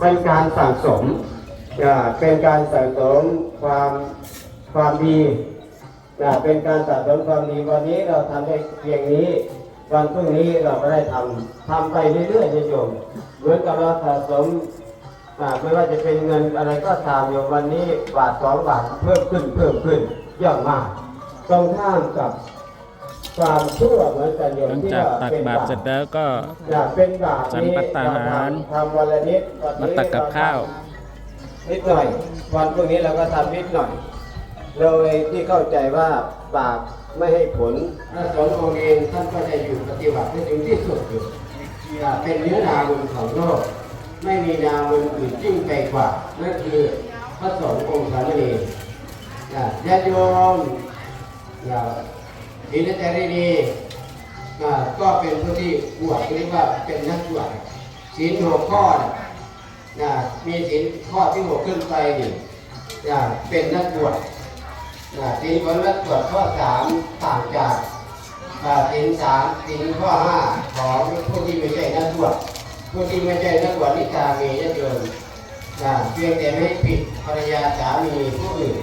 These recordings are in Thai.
เป็นการสั่งสมอ่าเป็นการสั่งสมความความดีอ่าเป็นการสั่งสมความดีวันนี้เราทำได้เพียงนี้ วันพรุ่งนี้เราก็ได้ทำทำไปเรื่อยๆโยมเหมือนกับเราสะสมอ่าไม่ว่าจะเป็นเงินอะไรก็ตามอยู่วันนี้บาทสองบาทเพิ่มขึ้นเพิ่มขึ้นเยอะมากตรงข้ามกับ ความชั่วเหมือนกันโยมหลังที่จากว่าตักเป็นบาตรเสร็จแล้วก็ อยากเป็นบาทฉันนี้ภัตตาหารเทำวันละนิดวันมานี้ตักกับข้าว นิดหน่อย วันพรุ่งนี้เราก็ทำนิดหน่อย โดยที่เข้าใจว่าบาปไม่ให้ผลพระสงฆ์องค์เองท่านก็จะอยู่ปฏิบัติให้ถึงที่สุดอยู่อย่าเป็นเนื้อนาบุญของโลก ไม่มีนาบุญอื่นยิ่งไปกว่า นั่นคือพระสงฆ์องค์สามเณรอะญาติโยมอย่า ดีและใจได้ดีก็เป็นผู้ที่บวชเรียกว่าเป็นนักบวชศีลหกข้อนะมีศีลข้อที่หกขึ้นไปนี่นะเป็นนักบวชนะศีลขอนักบวชข้อสามต่างจากศีลสามศีลข้อห้าของผู้ที่ไม่ใช่นักบวชผู้ที่ไม่ใช่นักบวชนิกามีญาติโยมนะเพียงแต่ไม่ผิดภรรยาสามีผู้อื่น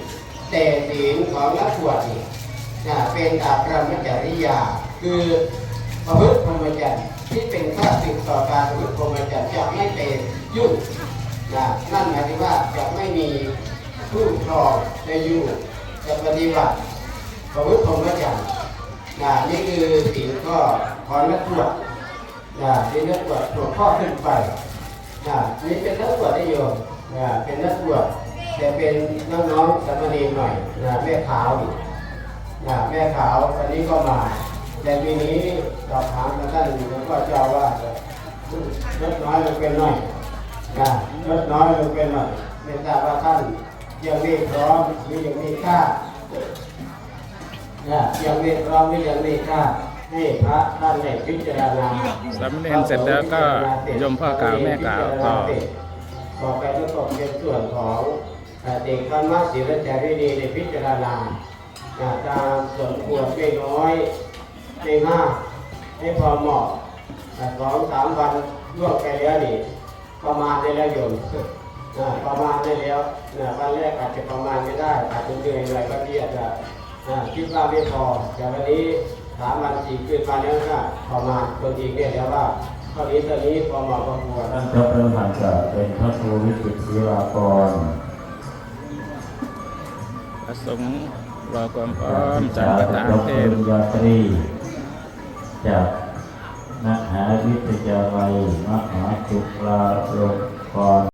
แต่ศีลของนักบวชนี่ เป็นอาปรมจริยา คือประพฤติพรหมจรรย์ที่เป็นข้าศึกต่อการประพฤติพรหมจรรย์จะไม่ไปยุ่งนะนั่นหมายถึงว่าจะไม่มีผู้ครองในอยู่จะปฏิบัติประพฤติพรหมจรรย์นะนี่คือศีลข้อขอนักบวชนะที่นักบวชหัวข้อขึ้นไปนะนี่เป็นนักบวชได้โยมนะเป็นนักบวชแต่เป็นน้องๆสามเณรหน่อยนะแม่ขาว นี่นะแม่ขาววันนี้ก็มา แต่ปีนี้สอบถามกับท่านหลวงพ่อเจ้าว่าลดน้อยลงเป็นหน่อยนะลดน้อยลงเป็นหน่อยไม่ทราบว่าท่านยังไม่พร้อมหรือยังไม่กล้านะยังไม่พร้อมหรือยังไม่กล้าให้พระท่านได้พิจารณาสามเณรเสร็จแล้วก็โยมพ่อกล่าวแม่กล่าวต่อต่อไปก็ตกเป็นส่วนของเด็กธรรมะศิลจารีดีในพิจารณา อ่าตามสมควรไม่น้อยไม่มากให้พอเหมาะอ่าสองสามวันล่วงไปแล้วนี่ประมาณได้แล้วโยมอ่าประมาณได้แล้วนะวันแรกอาจจะประมาณไม่ได้อาจจะเหนื่อยหน่อยบางทีอาจจะอ่าคิดว่าไม่พอแต่วันนี้สามวันสี่คืนมาแล้วก็ประมาณตัวเองเนี่ยแล้วว่าเท่านี้เท่านี้พอเหมาะพอควรท่านพระประธานจะเป็นพระครูวิจิตรศิลากรพระสงฆ์รอค วามพร้อมจากประธานเทรศปริญญาตรีจากมหาวิทยาลัยมหาจุฬาลงกรณ์